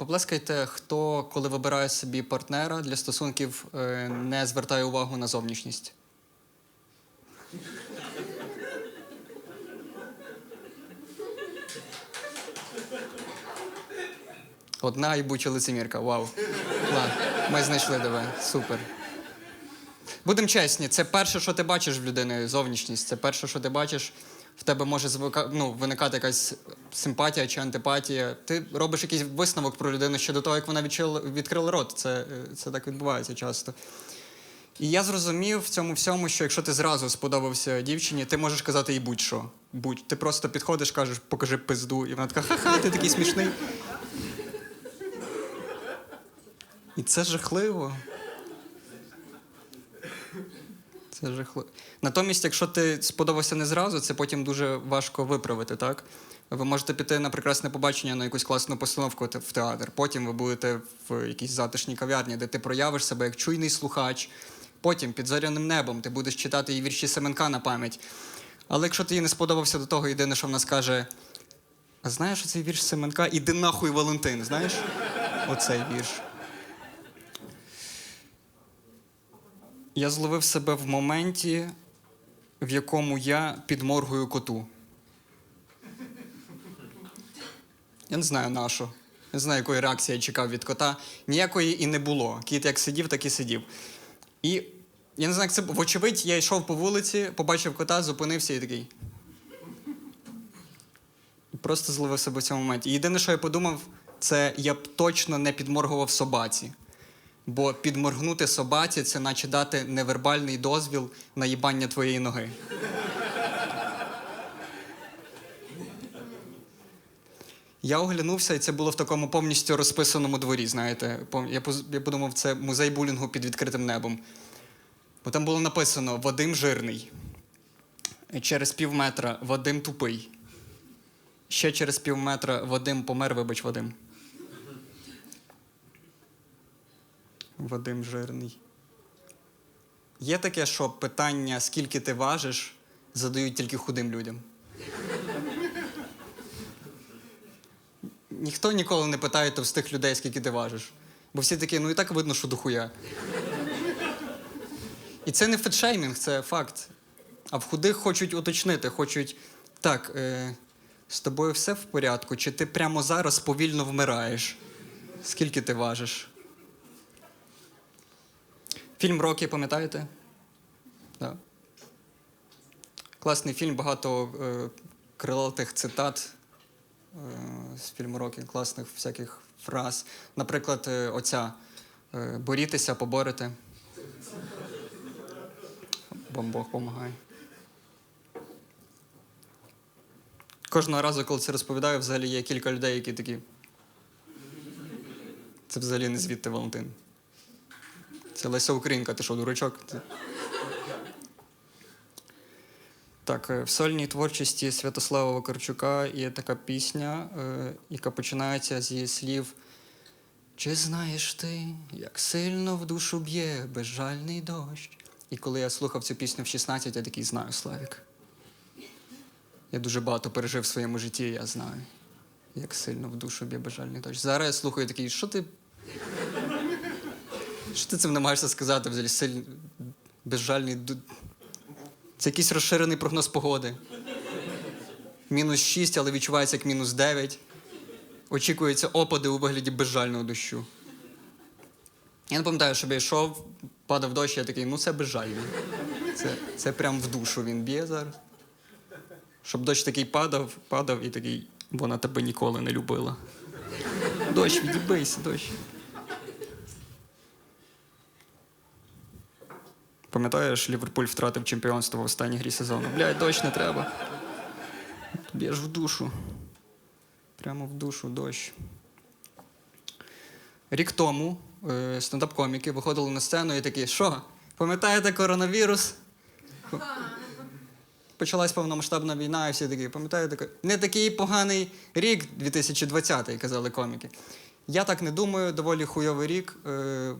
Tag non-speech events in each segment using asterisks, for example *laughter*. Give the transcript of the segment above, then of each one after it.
Поплескайте, хто, коли вибирає собі партнера для стосунків, е, не звертає увагу на зовнішність. Одна і буча лицемірка. Вау. Ладно, ми знайшли тебе. Супер. Будемо чесні, це перше, що ти бачиш в людини, зовнішність. Це перше, що ти бачиш. В тебе може звика... ну, виникати якась симпатія чи антипатія. Ти робиш якийсь висновок про людину ще до того, як вона відчила... відкрила рот. Це, е, це так відбувається часто. І я зрозумів в цьому всьому, що якщо ти зразу сподобався дівчині, ти можеш казати їй будь-що. Будь. Ти просто підходиш, кажеш, покажи пизду, і вона така, ха-ха, ти такий смішний. І це жахливо. Це жахливо. Натомість, якщо ти сподобався не зразу, це потім дуже важко виправити, так? Ви можете піти на прекрасне побачення на якусь класну постановку в театр. Потім ви будете в якійсь затишній кав'ярні, де ти проявиш себе як чуйний слухач. Потім під зоряним небом ти будеш читати її вірші Семенка на пам'ять. Але якщо ти їй не сподобався до того, єдине, що вона скаже: А знаєш цей вірш Семенка? Іди нахуй Валентин, знаєш? Оцей вірш. Я зловив себе в моменті, в якому я підморгую коту. Я не знаю на що. Не знаю, якої реакції я чекав від кота. Ніякої і не було. Кіт як сидів, так і сидів. І я не знаю, як це. Вочевидь, я йшов по вулиці, побачив кота, зупинився і такий. Просто зловив себе в цьому моменті. Єдине, що я подумав, це я б точно не підморгував собаці. Бо підморгнути собаці це наче дати невербальний дозвіл на їбання твоєї ноги. Я оглянувся, і це було в такому повністю розписаному дворі. Знаєте, я, подумав, це музей булінгу під відкритим небом. Бо там було написано Вадим жирний. Через пів метра Вадим тупий. Ще через пів метра Вадим помер, вибач, Вадим. Вадим жирний. Є таке, що питання, скільки ти важиш, задають тільки худим людям. Ніхто ніколи не питає товстих людей, скільки ти важиш. Бо всі такі, ну і так видно, що дохуя. І це не фетшеймінг, це факт. А в худих хочуть уточнити, хочуть. Так, е, з тобою все в порядку, чи ти прямо зараз повільно вмираєш? Скільки ти важиш? Фільм Рокі, пам'ятаєте? Да. Класний фільм, багато е, крилатих цитат е, з фільму Рокі, класних всяких фраз. Наприклад, е, оця е, борітеся, поборете. Бом Бог помагає. Кожного разу, коли це розповідаю, взагалі є кілька людей, які такі. Це взагалі не звідти Валентин. Це Леся Українка, ти що, дурачок? Так, е, в сольній творчості Святослава Вакарчука є така пісня, е, яка починається зі слів Чи знаєш ти, як сильно в душу б'є безжальний дощ? І коли я слухав цю пісню в 16, я такий знаю, Славік. Я дуже багато пережив в своєму житті, я знаю, як сильно в душу б'є безжальний дощ. Зараз я слухаю такий, що ти що ти цим намагаєшся сказати взагалі сильний, безжальний. Це якийсь розширений прогноз погоди. Мінус 6, але відчувається як мінус 9. Очікуються опади у вигляді безжального дощу. Я не пам'ятаю, щоб я йшов, падав дощ, я такий, ну це безжальний. Це, це прям в душу він б'є зараз. Щоб дощ такий падав, падав і такий, вона тебе ніколи не любила. Дощ, відібийся, дощ. Пам'ятаєш, Ліверпуль втратив чемпіонство в останній грі сезону. Блядь, дощ не треба. Б'єш в душу. Прямо в душу дощ. Рік тому е, стендап-коміки виходили на сцену і такі, що, пам'ятаєте коронавірус? Почалась повномасштабна війна, і всі такі, пам'ятаєте, не такий поганий рік 2020-й, казали коміки. Я так не думаю, доволі хуйовий рік. Е,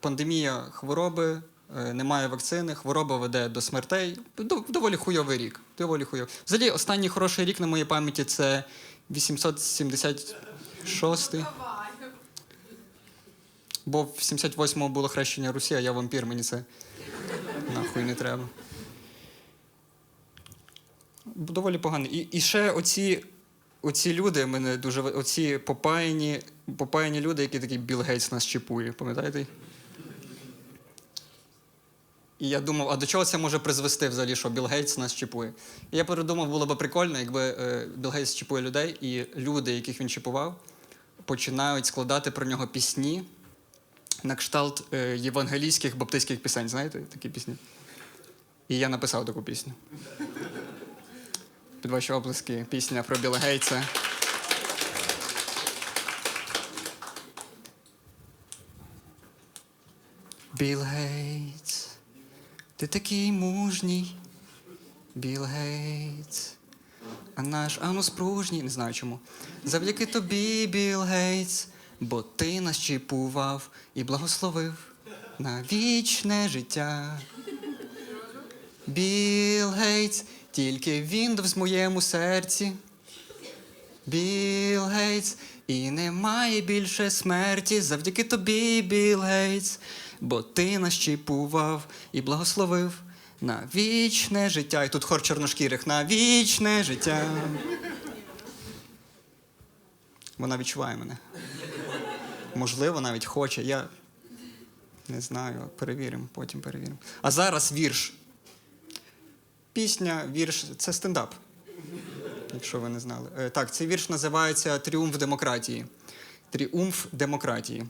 пандемія хвороби, немає вакцини, хвороба веде до смертей. Доволі хуйовий рік. Доволі хуйовий. Взагалі, останній хороший рік на моїй пам'яті це 876. Бо в 78-му було хрещення Русі, а я вампір, мені це нахуй не треба. Доволі поганий. І, і ще оці, оці люди мене дуже. Оці попаяні, попаяні люди, які такі Білл Гейтс нас чіпує, пам'ятаєте? І я думав, а до чого це може призвести взагалі, що Білл Гейтс нас чіпує? І я передумав, було б прикольно, якби е, Білл Гейтс чіпує людей, і люди, яких він чіпував, починають складати про нього пісні на кшталт е, євангелійських баптистських пісень. Знаєте такі пісні? І я написав таку пісню. Під ваші оплески пісня про Білла Гейтса. Білл Гейтс, ти такий мужній. Білл Гейтс, а наш Анус пружній, не знаю чому. Завдяки тобі, Білл Гейтс, бо ти нас чіпував і благословив на вічне життя. Білл Гейтс, тільки Windows в моєму серці. Білл Гейтс, і немає більше смерті завдяки тобі, Білл Гейтс, бо ти нас чіпував і благословив на вічне життя. І тут хор чорношкірих на вічне життя. Вона відчуває мене. Можливо, навіть хоче. Я не знаю, перевіримо, потім перевіримо. А зараз вірш. Пісня, вірш це стендап. Якщо ви не знали. Е, Так, цей вірш називається Тріумф демократії. Тріумф демократії.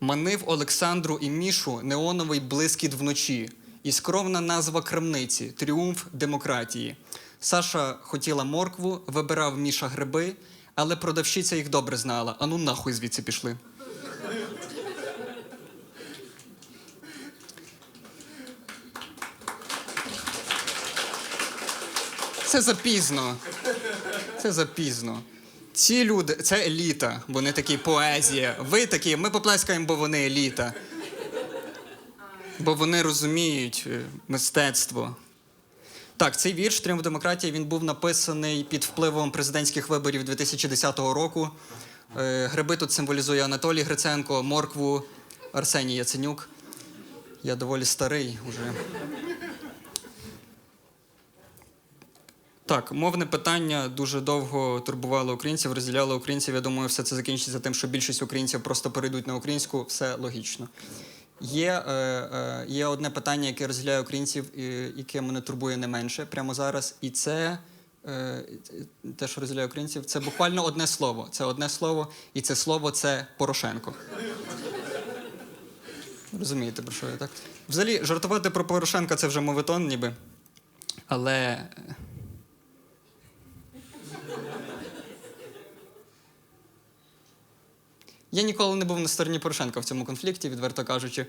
Манив Олександру і Мішу неоновий блискіт вночі. І скромна назва крамниці Тріумф демократії. Саша хотіла моркву, вибирав Міша гриби, але продавщиця їх добре знала. Ану нахуй звідси пішли. Це запізно. Це запізно. Ці люди, це еліта, вони такі поезія. Ви такі, ми поплескаємо, бо вони еліта. Бо вони розуміють е, мистецтво. Так, цей вірш Тріумф демократії він був написаний під впливом президентських виборів 2010 року. Е, Гриби тут символізує Анатолій Гриценко, моркву Арсеній Яценюк. Я доволі старий уже. Так, мовне питання дуже довго турбувало українців, розділяло українців. Я думаю, все це закінчиться тим, що більшість українців просто перейдуть на українську. Все логічно. Є, е, е, є одне питання, яке розділяє українців, і, яке мене турбує не менше прямо зараз. І це е, те, що розділяє українців, це буквально одне слово. Це одне слово, і це слово це Порошенко. Розумієте, про що я так? Взагалі, жартувати про Порошенка це вже моветон, ніби. Але. Я ніколи не був на стороні Порошенка в цьому конфлікті, відверто кажучи.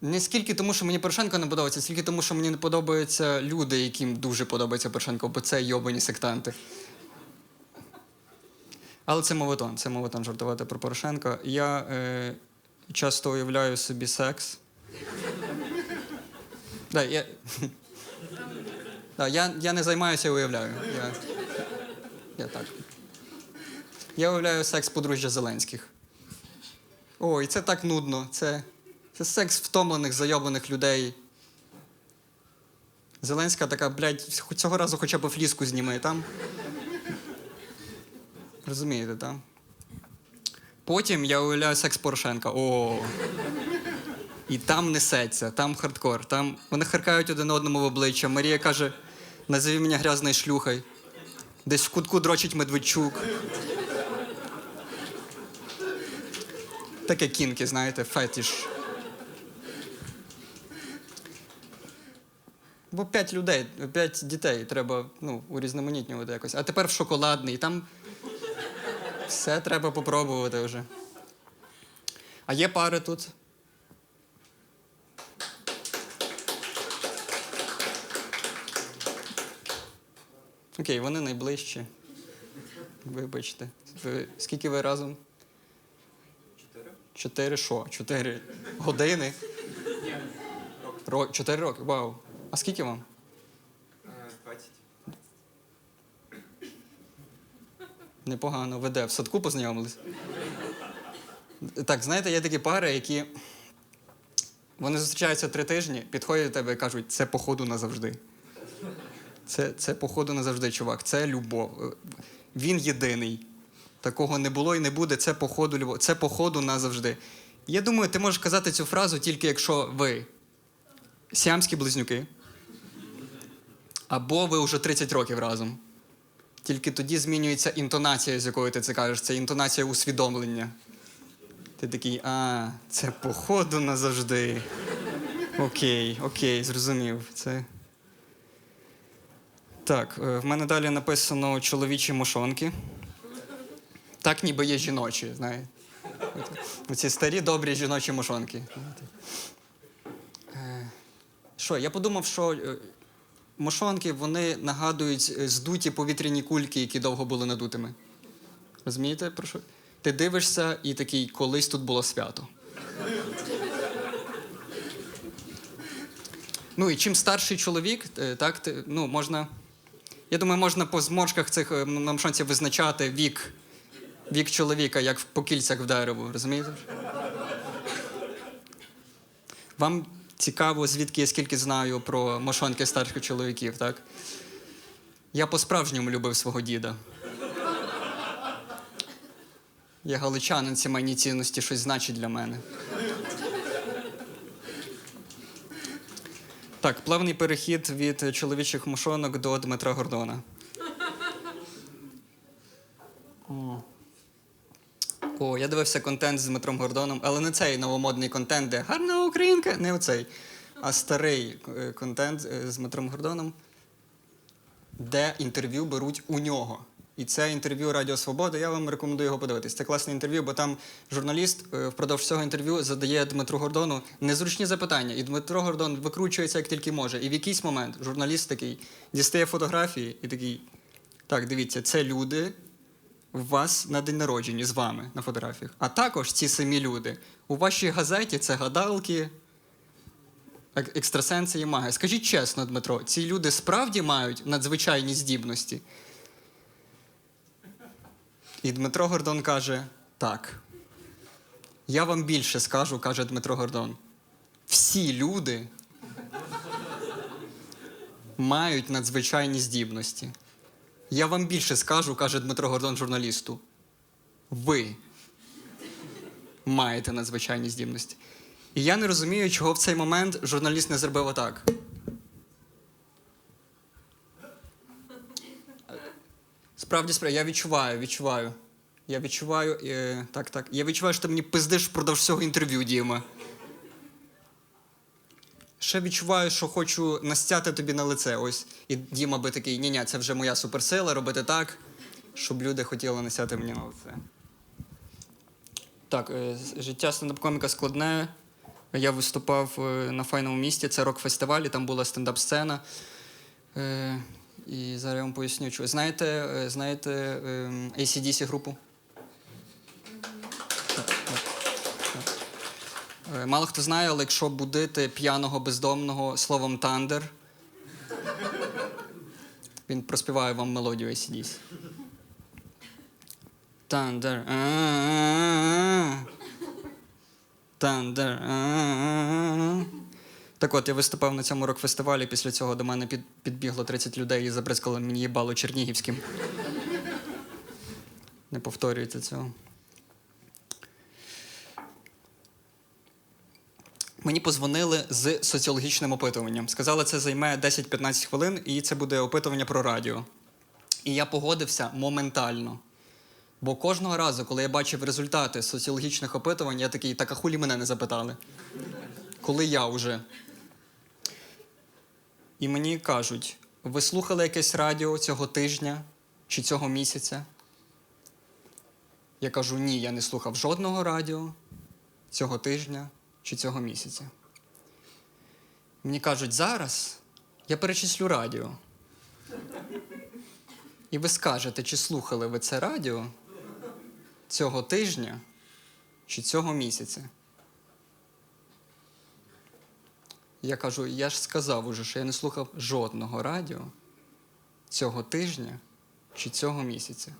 Не скільки тому, що мені Порошенко не подобається, скільки тому, що мені не подобаються люди, яким дуже подобається Порошенко, бо це йобані сектанти. Але це мовитон, це мовитон жартувати про Порошенка. Я е, часто уявляю собі секс. Да, я, *laughs* да, я, я не займаюся, я уявляю. Я, я так. Я уявляю секс подружжя Зеленських. Ой, це так нудно. Це, це секс втомлених, зайобаних людей. Зеленська така, блядь, цього разу хоча б фліску зніми там. Розумієте, там? Потім я уявляю секс Порошенка. О. І там несеться, там хардкор. Там вони харкають один одному в обличчя. Марія каже: назови мене грязною шлюхою. Десь в кутку дрочить Медведчук. Таке кінки, знаєте, фетіш. Бо п'ять людей, п'ять дітей треба ну, урізноманітнювати якось. А тепер в шоколадний. Там все треба попробувати вже. А є пари тут. Окей, вони найближчі. Вибачте. Скільки ви разом? Чотири. Що? Чотири години? Ро... Чотири роки? Вау. А скільки вам? 20. Непогано. Ви де? В садку познайомились? Так, знаєте, є такі пари, які вони зустрічаються три тижні, підходять до тебе і кажуть, це походу назавжди. Це, це походу назавжди, чувак. Це любов. Е, Він єдиний. Такого не було і не буде. Це походу любов. Це походу назавжди. Я думаю, ти можеш казати цю фразу тільки якщо ви сіамські близнюки, або ви вже 30 років разом. Тільки тоді змінюється інтонація, з якою ти це кажеш. Це інтонація усвідомлення. Ти такий, а, це походу назавжди. Окей, окей, зрозумів. Це. Так, е, в мене далі написано чоловічі мошонки. Так, ніби є жіночі, знаєте. Оці старі добрі жіночі мошонки. Е, Що, я подумав, що е, мошонки вони нагадують е, здуті повітряні кульки, які довго були надутими. Розумієте, про що? Ти дивишся і такий, колись тут було свято. Ну і чим старший чоловік, так, ну, можна. Я думаю, можна по зморшках цих е, на мошонці визначати вік, вік чоловіка, як по кільцях в дерево, розумієте? Вам цікаво, звідки я скільки знаю про мошонки старших чоловіків, так? Я по-справжньому любив свого діда. Я галичанин, ці майні цінності щось значить для мене. Так, плавний перехід від чоловічих мушонок до Дмитра Гордона. О, я дивився контент з Дмитром Гордоном, але не цей новомодний контент, де гарна українка, не оцей, а старий е, контент е, з Дмитром Гордоном, де інтерв'ю беруть у нього. І це інтерв'ю Радіо Свобода. Я вам рекомендую його подивитись. Це класне інтерв'ю, бо там журналіст е, впродовж цього інтерв'ю задає Дмитру Гордону незручні запитання. І Дмитро Гордон викручується як тільки може. І в якийсь момент журналіст такий дістає фотографії і такий: так, дивіться, це люди у вас на день народження з вами на фотографіях. А також ці самі люди у вашій газеті це гадалки, екстрасенси і маги. Скажіть чесно, Дмитро, ці люди справді мають надзвичайні здібності? І Дмитро Гордон каже: так. Я вам більше скажу, каже Дмитро Гордон. Всі люди мають надзвичайні здібності. Я вам більше скажу, каже Дмитро Гордон журналісту. Ви маєте надзвичайні здібності. І я не розумію, чого в цей момент журналіст не зробив отак. Справді, справді, я відчуваю, відчуваю. Я відчуваю. Е, так, так. Я відчуваю, що ти мені пиздиш впродовж всього інтерв'ю, Діма. Ще відчуваю, що хочу настяти тобі на лице. Ось. І Діма би такий, ні-ні, це вже моя суперсила, робити так, щоб люди хотіли настяти мені на лице. Так, е, життя стендап-коміка складне. Я виступав е, на файному місті, це рок-фестиваль, і там була стендап-сцена. Е, і зараз я вам поясню, що. Знаєте, знаєте ем, ACDC групу? Так, так, так. Е, Мало хто знає, але якщо будити п'яного бездомного словом тандер, він проспіває вам мелодію ACDC. Тандер. Тандер. Так от, я виступав на цьому рок-фестивалі. Після цього до мене під, підбігло 30 людей і забризкало мені їбало Чернігівським. Не повторюйте цього. Мені позвонили з соціологічним опитуванням. Сказали, це займе 10-15 хвилин, і це буде опитування про радіо. І я погодився моментально. Бо кожного разу, коли я бачив результати соціологічних опитувань, я такий, так а хулі мене не запитали. Коли я вже. І мені кажуть: ви слухали якесь радіо цього тижня чи цього місяця? Я кажу, ні, я не слухав жодного радіо цього тижня чи цього місяця. Мені кажуть, зараз я перечислю радіо. І ви скажете, чи слухали ви це радіо цього тижня чи цього місяця? Я кажу, я ж сказав уже, що я не слухав жодного радіо цього тижня чи цього місяця.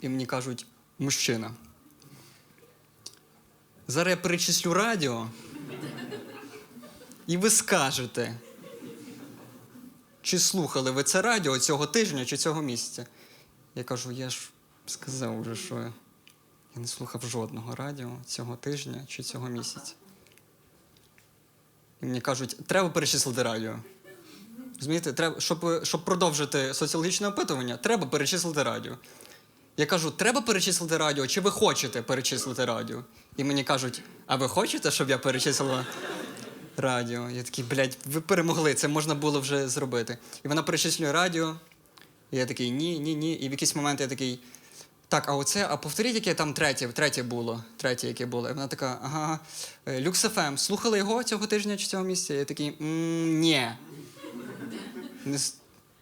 І мені кажуть, мужчина, Зараз я перечислю радіо, і ви скажете, чи слухали ви це радіо цього тижня чи цього місяця. Я кажу, я ж сказав вже, що я не слухав жодного радіо цього тижня чи цього місяця. І мені кажуть, треба перечислити радіо. Розумієте, треба, щоб, щоб продовжити соціологічне опитування, треба перечислити радіо. Я кажу, треба перечислити радіо, чи ви хочете перечислити радіо? І мені кажуть, а ви хочете, щоб я перечислила радіо? Я такий, блядь, ви перемогли, це можна було вже зробити. І вона перечислює радіо. І я такий, ні, ні, ні. І в якийсь момент я такий. Так, а оце, а повторіть, яке там третє, третє було, третє, яке було. І вона така, ага, Люкс ФМ, слухали його цього тижня чи цього місяця? Я такий, «М, ні. Не,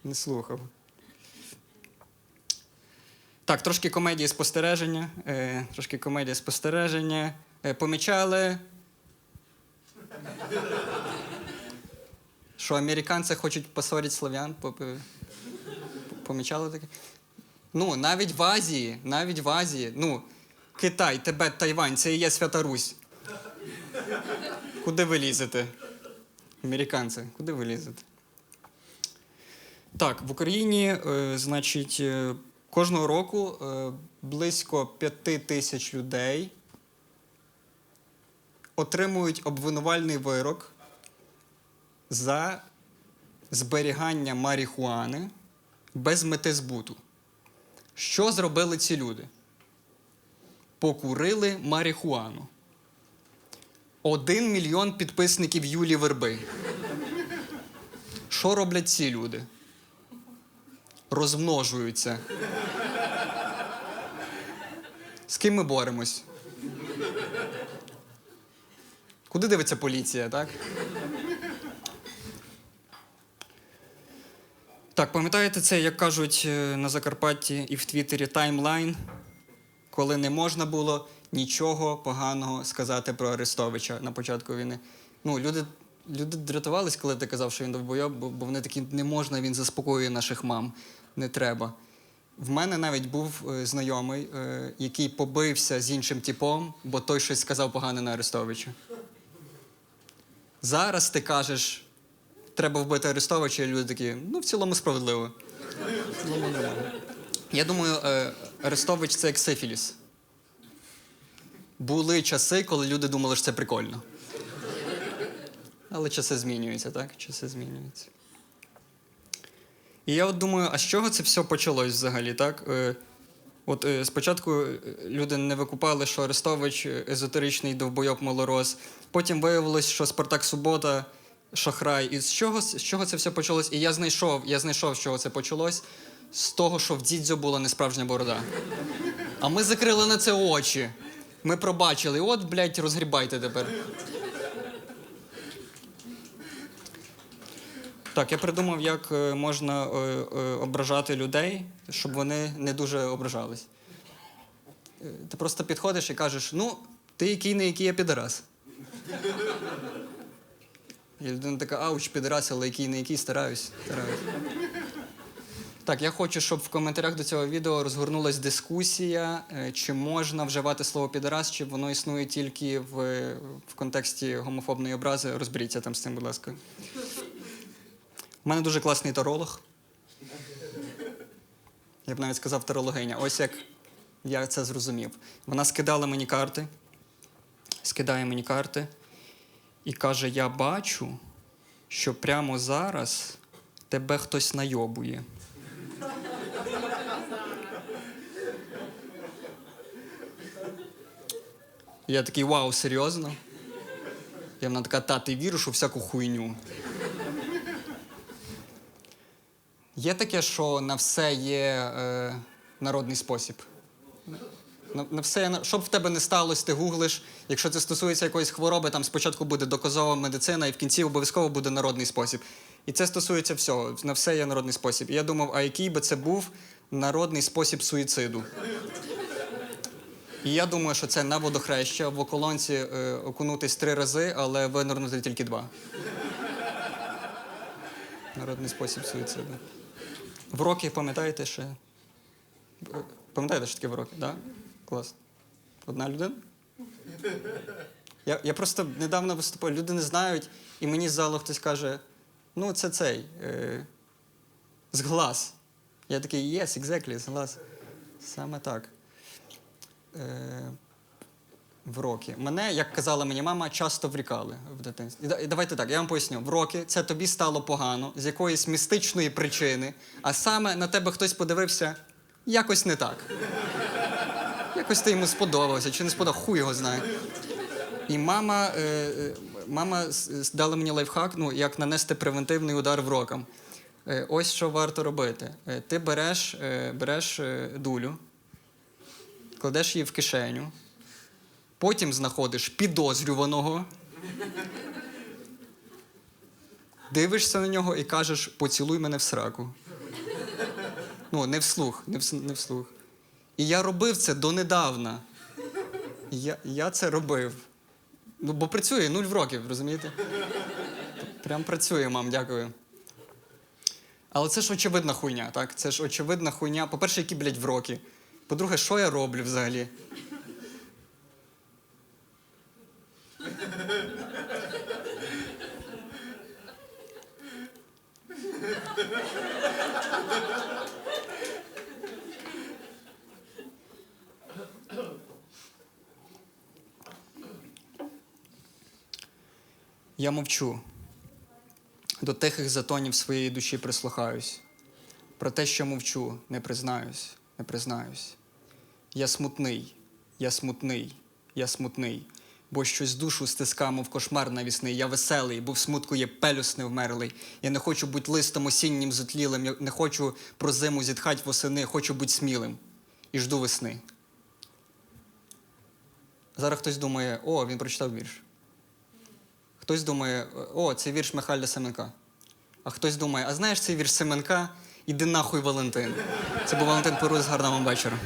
не слухав. Так, трошки комедії спостереження. Е, трошки комедії спостереження. Е, помічали. Що американці хочуть посорити славян? По- по- Помічали таке? Ну, навіть в Азії, навіть в Азії, ну, Китай, Тибет, Тайвань, це і є Свята Русь. Куди ви лізете? Американці, куди ви лізете? Так, в Україні, е, значить, е, кожного року е, близько п'яти тисяч людей отримують обвинувальний вирок за зберігання марихуани без мети збуту. Що зробили ці люди? Покурили марихуану. Один мільйон підписників Юлі Верби. Що роблять ці люди? Розмножуються. З ким ми боремось? Куди дивиться поліція, так? Так, пам'ятаєте це, як кажуть е, на Закарпатті і в Твіттері таймлайн, коли не можна було нічого поганого сказати про Арестовича на початку війни. Ну, люди, люди дратувались, коли ти казав, що він довбойоб, бо, бо вони такі не можна, він заспокоює наших мам. Не треба. В мене навіть був е, знайомий, е, який побився з іншим типом, бо той щось сказав погане на Арестовича. Зараз ти кажеш, треба вбити Арестовича, і люди такі, ну, в цілому справедливо. В цілому нормально. Я думаю, е, Арестович це як сифіліс. Були часи, коли люди думали, що це прикольно. Але часи змінюються, так? Часи змінюються. І я от думаю, а з чого це все почалось взагалі, так? Е, От е, спочатку е, люди не викупали, що Арестович езотеричний довбойок малорос. Потім виявилось, що Спартак Субота шахрай. І з чого, з чого це все почалось? І я знайшов, я знайшов, з чого це почалось. З того, що в дідзю була несправжня борода. А ми закрили на це очі. Ми пробачили. От, блядь, розгрібайте тепер. Так, я придумав, як е, можна е, е, ображати людей, щоб вони не дуже ображались. Ти просто підходиш і кажеш: ну, ти який не який я підарас. І людина така, ауч, підарас, але який не який стараюсь. стараюсь. Так, я хочу, щоб в коментарях до цього відео розгорнулась дискусія, чи можна вживати слово підарас, чи воно існує тільки в, в контексті гомофобної образи. Розберіться там з цим, будь ласка. У мене дуже класний таролог. Я б навіть сказав тарологиня. Ось як я це зрозумів. Вона скидала мені карти, скидає мені карти і каже: Я бачу, що прямо зараз тебе хтось найобує. Я такий вау, серйозно? І вона така, та, ти віриш у всяку хуйню. Є таке, що на все є е, народний спосіб. На, на все, щоб в тебе не сталося, ти гуглиш. Якщо це стосується якоїсь хвороби, там спочатку буде доказова медицина, і в кінці обов'язково буде народний спосіб. І це стосується всього. На все є народний спосіб. І я думав, а який би це був народний спосіб суїциду? І я думаю, що це на водохреща в околонці е, окунутись три рази, але винирнути тільки два. Народний спосіб суїциду. Вроки, пам'ятаєте ще? Пам'ятаєте, що таке вроки, так? Да? Клас. Одна людина? Я, я просто недавно виступав, люди не знають, і мені з залу хтось каже: ну, це цей. Е, глаз. Я такий, yes, exactly, з глаз. Саме так. Е, в роки. Мене, як казала мені мама, часто врікали в дитинстві. І давайте так, я вам поясню. В роки це тобі стало погано з якоїсь містичної причини, а саме на тебе хтось подивився якось не так. Якось ти йому сподобався, чи не сподобався, хуй його знає. І мама, е, е, мама дала мені лайфхак, ну, як нанести превентивний удар в рокам. Е, ось що варто робити. Е, ти береш, е, береш е, дулю, кладеш її в кишеню, потім знаходиш підозрюваного, дивишся на нього і кажеш, поцілуй мене в сраку. Ну, не вслух, не, вс- не вслух. І я робив це донедавна. Я, я це робив. Ну, бо працює нуль років, розумієте? Прям працює, мам, дякую. Але це ж очевидна хуйня, так? Це ж очевидна хуйня. По-перше, які, блядь, в роки. По-друге, що я роблю взагалі? Я мовчу. До тихих затонів своєї душі прислухаюсь. Про те, що мовчу, не признаюсь, не признаюсь. Я смутний, я смутний, я смутний, бо щось душу стиска, мов кошмар навісний. Я веселий, бо в смутку є пелюс невмерлий. Я не хочу бути листом осіннім зотлілим, я не хочу про зиму зітхать восени, хочу бути смілим і жду весни. Зараз хтось думає, о, він прочитав вірш. Хтось думає, о, це вірш Михайля Семенка. А хтось думає, а знаєш цей вірш Семенка? Іди нахуй Валентин. Це був Валентин Перус, гарного вам вечора.